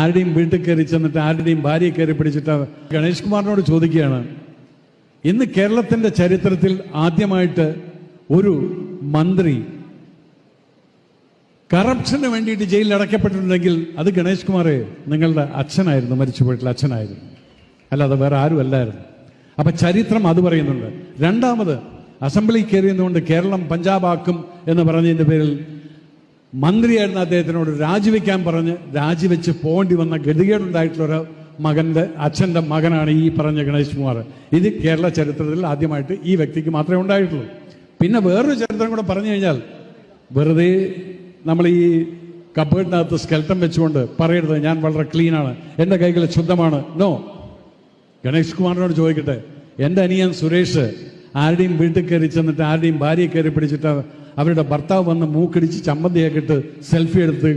ആരുടെയും വീട്ടിൽ കയറി ചെന്നിട്ട് ആരുടെയും ഭാര്യയെ കയറി പിടിച്ചിട്ട് ഗണേഷ് കുമാറിനോട് ചോദിക്കുകയാണ് ഇന്ന് കേരളത്തിന്റെ ചരിത്രത്തിൽ ആദ്യമായിട്ട് ഒരു മന്ത്രി കറപ്ഷന് വേണ്ടിയിട്ട് ജയിലിൽ അടയ്ക്കപ്പെട്ടിട്ടുണ്ടെങ്കിൽ അത് ഗണേഷ് കുമാറെ നിങ്ങളുടെ അച്ഛനായിരുന്നു മരിച്ചു പോയിട്ടുള്ള അച്ഛനായിരുന്നു. അല്ലാതെ വേറെ ആരും അല്ലായിരുന്നു. അപ്പൊ ചരിത്രം അത് പറയുന്നുണ്ട്. രണ്ടാമത് അസംബ്ലി കയറിയതുകൊണ്ട് കേരളം പഞ്ചാബാക്കും എന്ന് പറഞ്ഞതിന്റെ പേരിൽ മന്ത്രിയായിരുന്ന അദ്ദേഹത്തിനോട് രാജിവെക്കാൻ പറഞ്ഞ് രാജിവെച്ച് പോകേണ്ടി വന്ന ഗതികേടുണ്ടായിട്ടുള്ള മകന്റെ അച്ഛന്റെ മകനാണ് ഈ പറഞ്ഞ ഗണേഷ് കുമാർ. ഇത് കേരള ചരിത്രത്തിൽ ആദ്യമായിട്ട് ഈ വ്യക്തിക്ക് മാത്രമേ ഉണ്ടായിട്ടുള്ളൂ. പിന്നെ വേറൊരു ചരിത്രം കൂടെ പറഞ്ഞു കഴിഞ്ഞാൽ വെറുതെ നമ്മൾ ഈ കബേർഡിനകത്ത് സ്കെൽട്ടം വെച്ചുകൊണ്ട് പറയരുത് ഞാൻ വളരെ ക്ലീനാണ് എന്റെ കൈകൾ ശുദ്ധമാണ്. നോ ഗണേഷ് കുമാറിനോട് ചോദിക്കട്ടെ എന്റെ അനിയൻ സുരേഷ് ആരുടെയും വീട്ടിൽ കയറി ചെന്നിട്ട് ആരുടെയും ഭാര്യയെ കയറി പിടിച്ചിട്ട് അവരുടെ ഭർത്താവ് വന്ന് മൂക്കിടിച്ച് ചമ്മന്തിയൊക്കെ ഇട്ട് സെൽഫി എടുത്ത്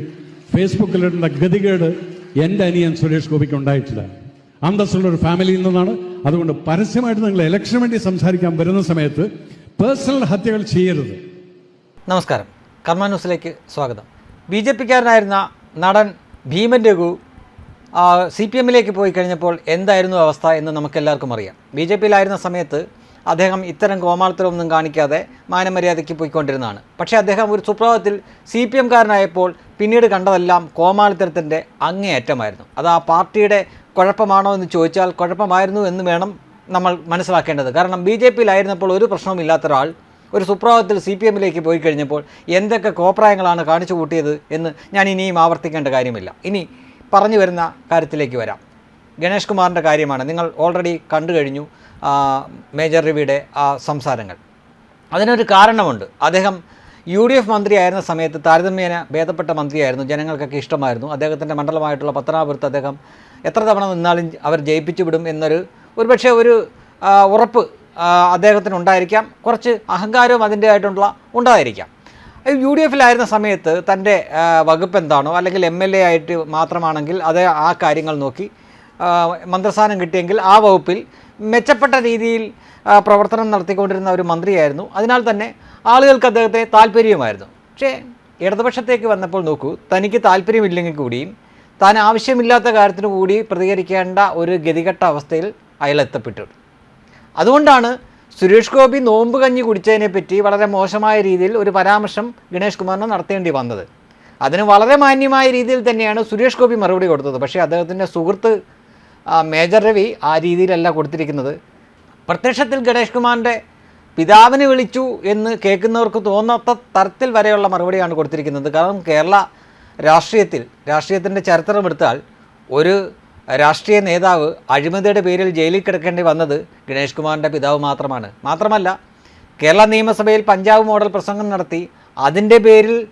ഫേസ്ബുക്കിലിടുന്ന ഗതികേട് എന്റെ അനിയൻ സുരേഷ് ഗോപിക്ക് ഉണ്ടായിട്ടില്ല. അന്തസ്സുള്ള ഒരു ഫാമിലിയിൽ നിന്നാണ്. അതുകൊണ്ട് പരസ്യമായിട്ട് നിങ്ങൾ ഇലക്ഷന് വേണ്ടി സംസാരിക്കാൻ വരുന്ന സമയത്ത് പേഴ്സണൽ ഹത്യകൾ ചെയ്യരുത്. നമസ്കാരം. കർമ്മ ന്യൂസിലേക്ക് സ്വാഗതം. ബി ജെ പിക്കാരനായിരുന്ന നടൻ ഭീമൻ രഘു സി പി എമ്മിലേക്ക് പോയി കഴിഞ്ഞപ്പോൾ എന്തായിരുന്നു അവസ്ഥ എന്ന് നമുക്കെല്ലാവർക്കും അറിയാം. ബി ജെ പിയിലായിരുന്ന സമയത്ത് അദ്ദേഹം ഇത്തരം കോമാളിത്തരമൊന്നും കാണിക്കാതെ മാനമര്യാദയ്ക്ക് പോയിക്കൊണ്ടിരുന്നതാണ്. പക്ഷേ അദ്ദേഹം ഒരു സുപ്രഭാതത്തിൽ സി പി എംകാരനായപ്പോൾ പിന്നീട് കണ്ടതെല്ലാം കോമാളിത്തരത്തിന്റെ അങ്ങേയറ്റമായിരുന്നു. അത് ആ പാർട്ടിയുടെ കുഴപ്പമാണോ എന്ന് ചോദിച്ചാൽ കുഴപ്പമായിരുന്നു എന്ന് വേണം നമ്മൾ മനസ്സിലാക്കേണ്ടത്. കാരണം ബി ജെ പിയിലായിരുന്നപ്പോൾ ഒരു പ്രശ്നവുമില്ലാത്ത ഒരാൾ ഒരു സുപ്രഭാതത്തിൽ സി പി എമ്മിലേക്ക് പോയി കഴിഞ്ഞപ്പോൾ എന്തൊക്കെ കോപ്രായങ്ങളാണ് കാണിച്ചു കൂട്ടിയത് എന്ന് ഞാൻ ഇനിയും ആവർത്തിക്കേണ്ട കാര്യമില്ല. ഇനി പറഞ്ഞു വരുന്ന കാര്യത്തിലേക്ക് വരാം. ഗണേഷ് കുമാറിന്റെ കാര്യമാണ്. നിങ്ങൾ ഓൾറെഡി കണ്ടു കഴിഞ്ഞു മേജർ രവിയുടെ ആ സംസാരങ്ങൾ. അതിനൊരു കാരണമുണ്ട്. അദ്ദേഹം യു ഡി എഫ് മന്ത്രിയായിരുന്ന സമയത്ത് താരതമ്യേന ഭേദപ്പെട്ട മന്ത്രിയായിരുന്നു. ജനങ്ങൾക്കൊക്കെ ഇഷ്ടമായിരുന്നു. അദ്ദേഹത്തിന്റെ മണ്ഡലമായിട്ടുള്ള പത്തനാപുരത്ത് അദ്ദേഹം എത്ര തവണ നിന്നാലും അവർ ജയിപ്പിച്ചു വിടും എന്നൊരു ഒരുപക്ഷെ ഒരു ഉറപ്പ് അദ്ദേഹത്തിന് ഉണ്ടായിരിക്കാം കുറച്ച് അഹങ്കാരവും അതിന്റേതായിട്ടുള്ള ഉണ്ടായിരിക്കാം. യു ഡി എഫിലായിരുന്ന സമയത്ത് തന്റെ വകുപ്പ് എന്താണോ അല്ലെങ്കിൽ എം എൽ എ ആയിട്ട് മാത്രമാണെങ്കിൽ അത് ആ കാര്യങ്ങൾ നോക്കി മന്ത്രിസ്ഥാനം കിട്ടിയെങ്കിൽ ആ വകുപ്പിൽ മെച്ചപ്പെട്ട രീതിയിൽ പ്രവർത്തനം നടത്തിക്കൊണ്ടിരുന്ന ഒരു മന്ത്രിയായിരുന്നു. അതിനാൽ തന്നെ ആളുകൾക്ക് അദ്ദേഹത്തെ താല്പര്യമായിരുന്നു. പക്ഷേ ഇടതുപക്ഷത്തേക്ക് വന്നപ്പോൾ നോക്കൂ തനിക്ക് താല്പര്യമില്ലെങ്കിൽ കൂടിയും താൻ ആവശ്യമില്ലാത്ത കാര്യത്തിന് കൂടി പ്രതികരിക്കേണ്ട ഒരു ഗതികെട്ട അവസ്ഥയിൽ അയാൾ എത്തപ്പെട്ടു. അതുകൊണ്ടാണ് സുരേഷ് ഗോപി നോമ്പ് കഞ്ഞി കുടിച്ചതിനെ പറ്റി വളരെ മോശമായ രീതിയിൽ ഒരു പരാമർശം ഗണേഷ് കുമാറിന് നടത്തേണ്ടി വന്നത്. അതിന് വളരെ മാന്യമായ രീതിയിൽ തന്നെയാണ് സുരേഷ് ഗോപി മറുപടി കൊടുത്തത്. പക്ഷേ അദ്ദേഹത്തിന്റെ സുഹൃത്ത് മേജർ രവി ആ രീതിയിലല്ല കൊടുത്തിരിക്കുന്നത്. പ്രത്യക്ഷത്തിൽ ഗണേഷ് കുമാറിന്റെ പിതാവിനെ വിളിച്ചു എന്ന് കേൾക്കുന്നവർക്ക് തോന്നാത്ത തരത്തിൽ വരെയുള്ള മറുപടിയാണ് കൊടുത്തിരിക്കുന്നത്. കാരണം കേരള രാഷ്ട്രീയത്തിൽ രാഷ്ട്രീയത്തിന്റെ ചരിത്രം എടുത്താൽ ഒരു രാഷ്ട്രീയ നേതാവ് അഴിമതിയുടെ പേരിൽ ജയിലിൽ കിടക്കേണ്ടി വന്നത് ഗണേഷ് കുമാറിന്റെ പിതാവ് മാത്രമാണ്. മാത്രമല്ല കേരള നിയമസഭയിൽ പഞ്ചാബ് മോഡൽ പ്രസംഗം നടത്തി അതിന്റെ പേരിൽ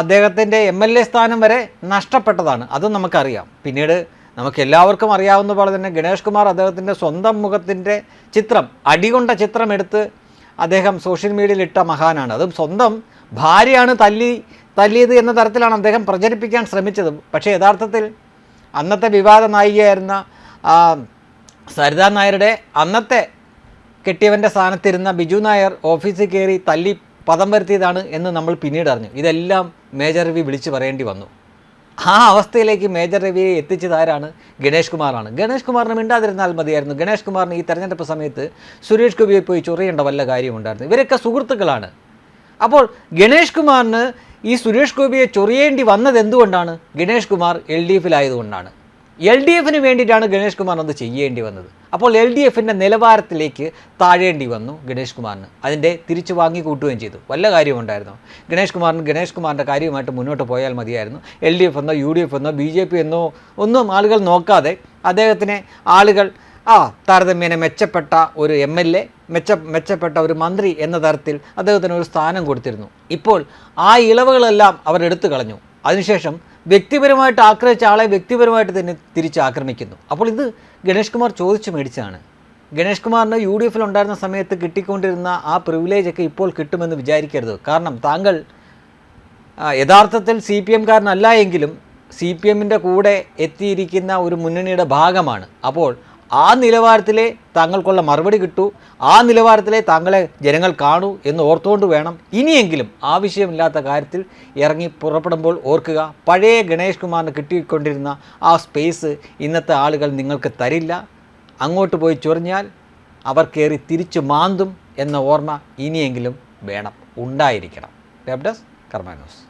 അദ്ദേഹത്തിന്റെ എം എൽ എ സ്ഥാനം വരെ നഷ്ടപ്പെട്ടതാണ്. അതും നമുക്കറിയാം. പിന്നീട് നമുക്ക് എല്ലാവർക്കും അറിയാവുന്ന പോലെ തന്നെ ഗണേഷ് കുമാർ അദ്ദേഹത്തിന്റെ സ്വന്തം മുഖത്തിന്റെ ചിത്രം അടികൊണ്ട ചിത്രം എടുത്ത് അദ്ദേഹം സോഷ്യൽ മീഡിയയിൽ ഇട്ട മഹാനാണ്. അതും സ്വന്തം ഭാര്യയാണ് തല്ലി തല്ലിയത് എന്ന തരത്തിലാണ് അദ്ദേഹം പ്രചരിപ്പിക്കാൻ ശ്രമിച്ചത്. പക്ഷേ യഥാർത്ഥത്തിൽ അന്നത്തെ വിവാദ നായികയായിരുന്ന സരിത നായരുടെ അന്നത്തെ കെട്ടിയവന്റെ സ്ഥാനത്തിരുന്ന ബിജു നായർ ഓഫീസിൽ കയറി തല്ലി പദം വരുത്തിയതാണ് എന്ന് നമ്മൾ പിന്നീട് അറിഞ്ഞു. ഇതെല്ലാം മേജർ രവി വിളിച്ചു പറയേണ്ടി വന്നു. ആ അവസ്ഥയിലേക്ക് മേജർ രവിയെ എത്തിച്ചതാരാണ് ഗണേഷ് കുമാറാണ്. ഗണേഷ് കുമാറിന് മിണ്ടാതിരുന്നാൽ മതിയായിരുന്നു. ഗണേഷ് കുമാറിന് ഈ തെരഞ്ഞെടുപ്പ് സമയത്ത് സുരേഷ് ഗോപിയെ പോയി ചൊറിയേണ്ട വല്ല കാര്യമുണ്ടായിരുന്നു ഇവരൊക്കെ സുഹൃത്തുക്കളാണ്. അപ്പോൾ ഗണേഷ് കുമാറിന് ഈ സുരേഷ് ഗോപിയെ ചൊറിയേണ്ടി വന്നത് എന്തുകൊണ്ടാണ്? ഗണേഷ് കുമാർ എൽ ഡി എഫിലായതുകൊണ്ടാണ് എൽ ഡി എഫിന് വേണ്ടിയിട്ടാണ് ഗണേഷ് കുമാർ അത് ചെയ്യേണ്ടി വന്നത്. അപ്പോൾ എൽ ഡി എഫിന്റെ നിലവാരത്തിലേക്ക് താഴേണ്ടി വന്നു ഗണേഷ് കുമാറിന്. അതിന്റെ തിരിച്ചു വാങ്ങി കൂട്ടുകയും ചെയ്തു. വല്ല കാര്യമുണ്ടായിരുന്നു ഗണേഷ് കുമാറിന് ഗണേഷ് കുമാറിന്റെ കാര്യവുമായിട്ട് മുന്നോട്ട് പോയാൽ മതിയായിരുന്നു. എൽ ഡി എഫ് എന്നോ യു ഡി എഫ് എന്നോ ബി ജെ പി എന്നോ ഒന്നും ആളുകൾ നോക്കാതെ അദ്ദേഹത്തിനെ ആളുകൾ ആ താരതമ്യേന മെച്ചപ്പെട്ട ഒരു എം എൽ എ മെച്ച മെച്ചപ്പെട്ട ഒരു മന്ത്രി എന്ന തരത്തിൽ അദ്ദേഹത്തിന് ഒരു സ്ഥാനം കൊടുത്തിരുന്നു. ഇപ്പോൾ ആ ഇളവുകളെല്ലാം അവർ എടുത്തു കളഞ്ഞു. അതിനുശേഷം വ്യക്തിപരമായിട്ട് ആക്രമിച്ച ആളെ വ്യക്തിപരമായിട്ട് തന്നെ തിരിച്ച് ആക്രമിക്കുന്നു അപ്പോൾ ഇത് ഗണേഷ് കുമാർ ചോദിച്ചു മേടിച്ചതാണ്. ഗണേഷ് കുമാറിന് യു ഡി എഫിൽ ഉണ്ടായിരുന്ന സമയത്ത് കിട്ടിക്കൊണ്ടിരുന്ന ആ പ്രിവിലേജ് ഒക്കെ ഇപ്പോൾ കിട്ടുമെന്ന് വിചാരിക്കരുത്. കാരണം താങ്കൾ യഥാർത്ഥത്തിൽ സി പി എംകാരനല്ല എങ്കിലും സി പി എമ്മിന്റെ കൂടെ എത്തിയിരിക്കുന്ന ഒരു മുന്നണിയുടെ ഭാഗമാണ്. അപ്പോൾ ആ നിലവാരത്തിലെ താങ്കൾക്കുള്ള മറുപടി കിട്ടൂ. ആ നിലവാരത്തിലെ താങ്കളെ ജനങ്ങൾ കാണൂ എന്ന് ഓർത്തുകൊണ്ട് വേണം ഇനിയെങ്കിലും ആവശ്യമില്ലാത്ത കാര്യത്തിൽ ഇറങ്ങി പുറപ്പെടുമ്പോൾ ഓർക്കുക. പഴയ ഗണേഷ് കുമാറിന് കിട്ടിക്കൊണ്ടിരുന്ന ആ സ്പേസ് ഇന്നത്തെ ആളുകൾ നിങ്ങൾക്ക് തരില്ല. അങ്ങോട്ട് പോയി ചൊറിഞ്ഞാൽ അവർ കയറി തിരിച്ചു മാന്തും എന്ന ഓർമ്മ ഇനിയെങ്കിലും വേണം. ഉണ്ടായിരിക്കണം. വെബ് കർമാനോസ്